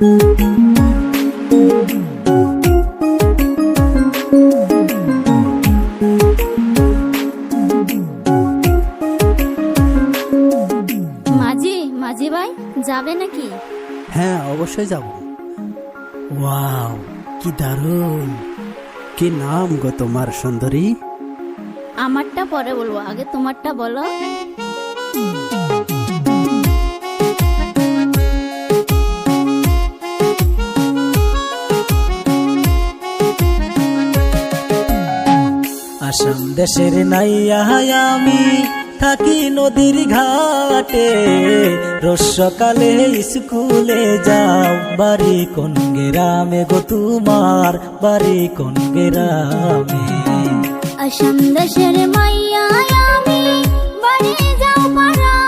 মাঝি মাঝি ভাই যাবে নাকি? হ্যাঁ অবশ্যই যাব। ওয়াও কি দারুণ। কি নাম গো তোমার সুন্দরী? আমারটা পরে বলব আগে তোমারটা বলো। আসাম দেশের নাইয়া আমি থাকি নদীর ঘাটে। রোজ সকালে যাও, বাড়ি কোন গেরামে গো তোমার? বাড়ি কোন গেরামে? আসাম দেশের মাইয়া আমি, বাড়ি যাও পাড়াতে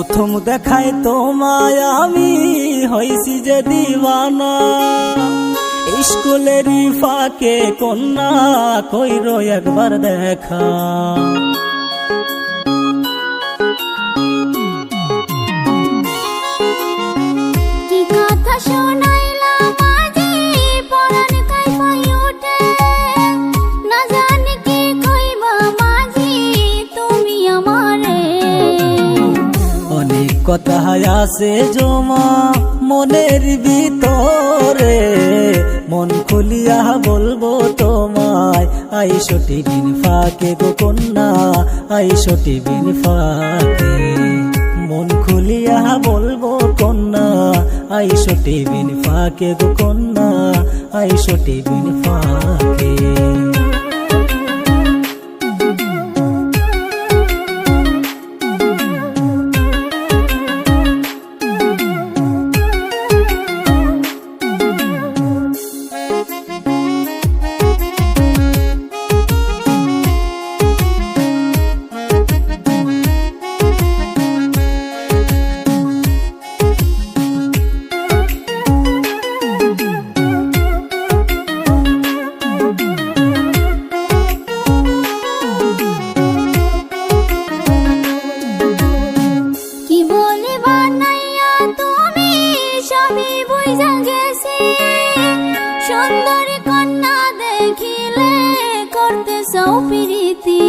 প্রথম দেখায় তোমায় আমি হইছি যে দিওয়ানা। স্কুলেরই ফাঁকে কন্যা কইর একবার দেখা। অনেক কথা আছে জমা মনের ভিতরে। মন খুলিয়া বলব তোমায় আইসটি বিন ফাঁকে গো কন্যা আইসটি বিন ফাঁকে। মন খুলিয়া বলব কন্যা আইসটি বিন ফাঁকে গো কন্যা আইসটি বিন ফাঁকে। সুন্দর কন্যা দেখিলে করতে সৌপিরিতি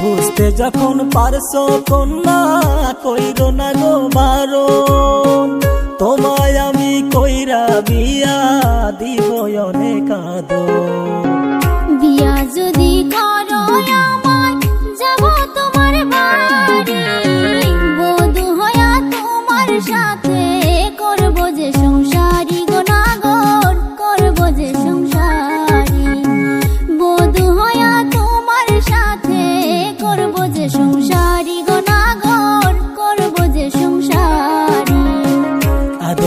বুঝতে যখন পারছ কন্যা কইর না গো বারো তোমায় আমি কইরা বিয়া দিব অনেক বিয়া যদি করো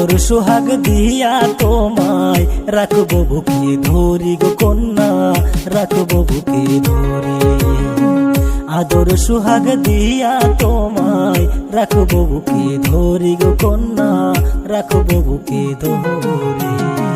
আদর সোহাগ দিয়া তোমায় রাখব বুকে ধরি গো কন্যা, রাখব বুকে ধরি। আদর সোহাগ দিয়া তোমায় রাখব বুকে ধরি গো কন্যা, রাখব বুকে ধরি।